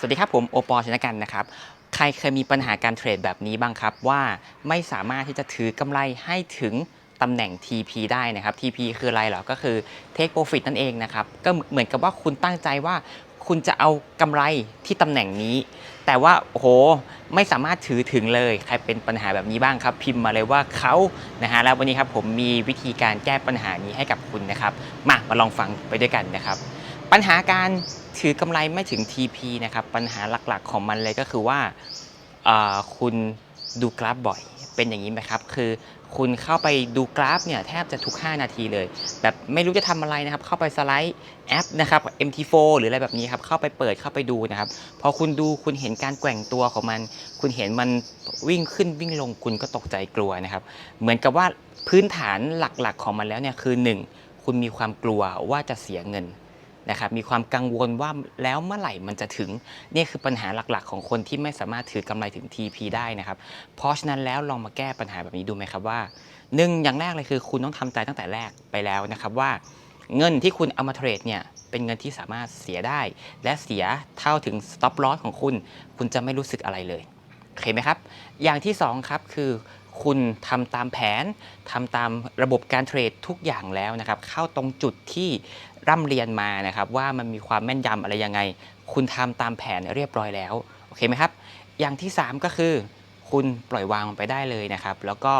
สวัสดีครับผมโอปอชนะกันนะครับ ใครเคยมีปัญหาการเทรดแบบนี้บ้างครับ ว่าไม่สามารถที่จะถือกำไรให้ถึงตำแหน่ง TP ได้นะครับ TP คืออะไรเหรอ ก็คือ Take Profit นั่นเองนะครับ ก็เหมือนกับว่าคุณตั้งใจว่าคุณจะเอากำไรที่ตำแหน่งนี้ แต่ว่าโอ้โหไม่สามารถถือถึงเลย ใครเป็นปัญหาแบบนี้บ้างครับ พิมพ์มาเลยว่าเขานะฮะแล้ววันนี้ครับผมมีวิธีการแก้ปัญหานี้ให้กับคุณนะครับ มามาลองฟังไปด้วยกันนะครับ ปัญหาการถือกำไรไม่ถึง TP นะครับปัญหาหลักๆของมันเลยก็คือว่าคุณดูกราฟบ่อยเป็นอย่างนี้ไหมครับ คือคุณเข้าไปดูกราฟเนี่ยแทบจะทุก 5 นาทีเลย แบบไม่รู้จะทำอะไรนะครับ เข้าไปสไลด์แอปนะครับ MT4 หรืออะไรแบบนี้ครับ เข้าไปเปิดเข้าไปดูนะครับ พอคุณดูคุณเห็นการแกว่งตัวของมัน คุณเห็นมันวิ่งขึ้นวิ่งลงคุณก็ตกใจกลัวนะครับ เหมือนกับว่าพื้นฐานหลักๆของมันแล้วเนี่ยคือ 1 คุณมีความกลัวว่าจะเสียเงิน นะครับมีความกังวลว่าแล้วเมื่อไหร่มันจะถึง นี่คือปัญหาหลักๆ ของคนที่ไม่สามารถถือกำไรถึง TP ได้นะครับ เพราะฉะนั้นแล้วลองมาแก้ปัญหาแบบนี้ดูไหมครับว่าหนึ่งอย่างแรกเลยคือคุณต้องทำใจตั้งแต่แรกไปแล้วนะครับว่า เงินที่คุณเอามาเทรดเนี่ยเป็นเงินที่สามารถเสียได้ และเสียเท่าถึง stop loss ของคุณ คุณจะไม่รู้สึกอะไรเลย โอเคไหมครับ อย่างที่สองครับคือคุณทำตามแผนทำตามระบบการเทรดทุกอย่างแล้วนะครับ เข้าตรงจุดที่ร่ำเรียนมานะครับ ว่ามันมีความแม่นยำอะไรยังไง คุณทำตามแผนเรียบร้อยแล้วโอเคไหมครับ อย่างที่ 3 ก็คือ คุณปล่อยวางไปได้เลยนะครับ แล้วก็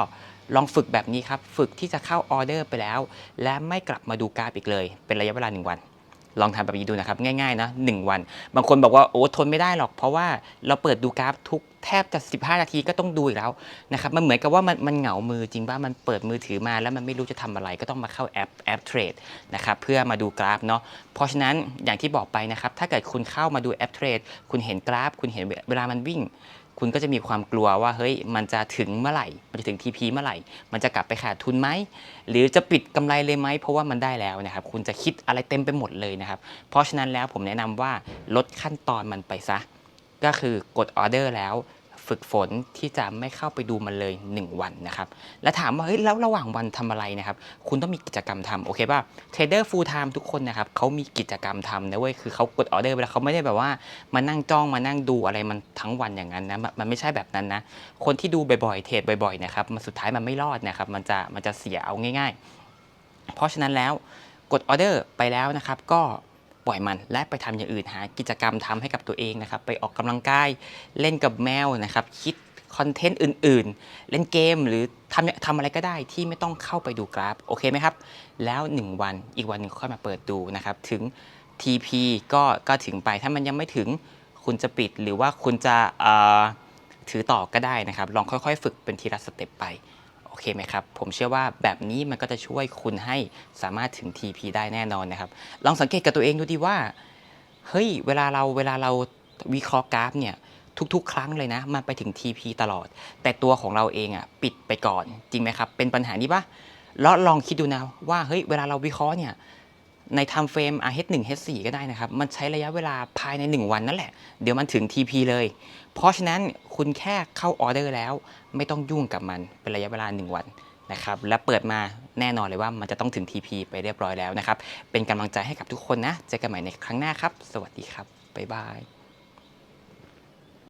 ลองฝึกแบบนี้ครับ ฝึกที่จะเข้าออเดอร์ไปแล้ว และไม่กลับมาดูกราฟอีกเลย เป็นระยะเวลา 1 วัน ลองทำแบบนี้ดูนะครับ ง่ายๆนะ1วัน บางคนบอกว่าโอ้ทนไม่ได้หรอก เพราะว่าเราเปิดดูกราฟทุกแทบจะ 15 นาทีก็ต้องดูอีกแล้วนะครับมันเหมือนกับว่ามันมันเหงามือจริงว่ามันเปิดมือถือมาแล้วมันไม่รู้จะทำอะไรก็ต้องมาเข้าแอปแอปเทรดนะครับเพื่อมาดูกราฟเนาะเพราะฉะนั้นอย่างที่บอกไปนะครับถ้าเกิดคุณเข้ามาดูแอปเทรดคุณเห็นกราฟ คุณเห็นเวลามันวิ่ง คุณก็จะมีความกลัวว่าเฮ้ยมันจะถึงเมื่อไหร่ มันจะถึง TP เมื่อไหร่ มันจะกลับไปขาดทุนไหม หรือจะปิดกำไรเลยไหม เพราะว่ามันได้แล้วนะครับ คุณจะคิดอะไรเต็มไปหมดเลยนะครับ เพราะฉะนั้นแล้วผมแนะนำว่าลดขั้นตอนมันไปซะ ก็คือกดออเดอร์แล้ว ฝึกฝนที่จะไม่เข้าไปดูมันเลย 1 วันนะครับ แล้วถามว่าเฮ้ยแล้วระหว่างวันทำอะไรนะครับ คุณต้องมีกิจกรรมทำโอเคป่ะเทรดเดอร์ฟูลไทม์ทุกคนนะครับเขามีกิจกรรมทำนะเว้ยคือเขากดออเดอร์ไปแล้วเขาไม่ได้แบบว่ามานั่งจ้องมานั่งดูอะไรมันทั้งวันอย่างนั้นนะมันมันไม่ใช่แบบนั้นนะคนที่ดูบ่อยๆเทรดบ่อยๆนะครับมันสุดท้ายมันไม่รอดนะครับมันจะมันจะเสียเอาง่าย ๆ เพราะฉะนั้นแล้วกดออเดอร์ไปแล้วนะครับก็ ปล่อยมันและไปทำอย่างอื่นหากิจกรรมทำให้กับตัวเองนะครับ ไปออกกำลังกายเล่นกับแมวนะครับ คิดคอนเทนต์อื่น ๆ เล่นเกมหรือทำทำอะไรก็ได้ที่ไม่ต้องเข้าไปดูกราฟโอเคไหมครับ แล้ว 1 วันอีกวันหนึ่งค่อยมาเปิดดูนะครับ ถึง TP ก็ก็ถึงไปถ้ามันยังไม่ถึงคุณจะปิดหรือว่าคุณจะถือต่อก็ได้นะครับ ลองค่อย ๆ ฝึกเป็นทีละสเต็ปไป เคไหมครับ ผมเชื่อว่าแบบนี้มันก็จะช่วยคุณให้สามารถถึง TP ได้แน่นอนนะครับ ลองสังเกตกับตัวเองดูดีว่า เฮ้ย เวลาเราเวลาเราวิเคราะห์กราฟเนี่ยทุกๆ ครั้งเลยนะ มันไปถึง TP ตลอด แต่ตัวของเราเองอะปิดไปก่อนจริงไหมครับ เป็นปัญหานี้ปะแล้วลองคิดดูนะว่าเฮ้ยเวลาเราวิเคราะห์เนี่ย ใน time frame H1 H4 ก็ได้นะครับ มันใช้ระยะเวลาภายใน 1 วันนั่นแหละ เดี๋ยวมันถึง TP เลย เพราะฉะนั้นคุณแค่เข้าออเดอร์แล้ว ไม่ต้องยุ่งกับมันเป็นระยะเวลา 1 วันนะครับ และเปิดมาแน่นอนเลยว่ามันจะต้องถึง TP ไปเรียบร้อยแล้วนะครับ เป็นกำลังใจให้กับทุกคนนะ เจอกันใหม่ในครั้งหน้าครับ สวัสดีครับ บ๊ายบาย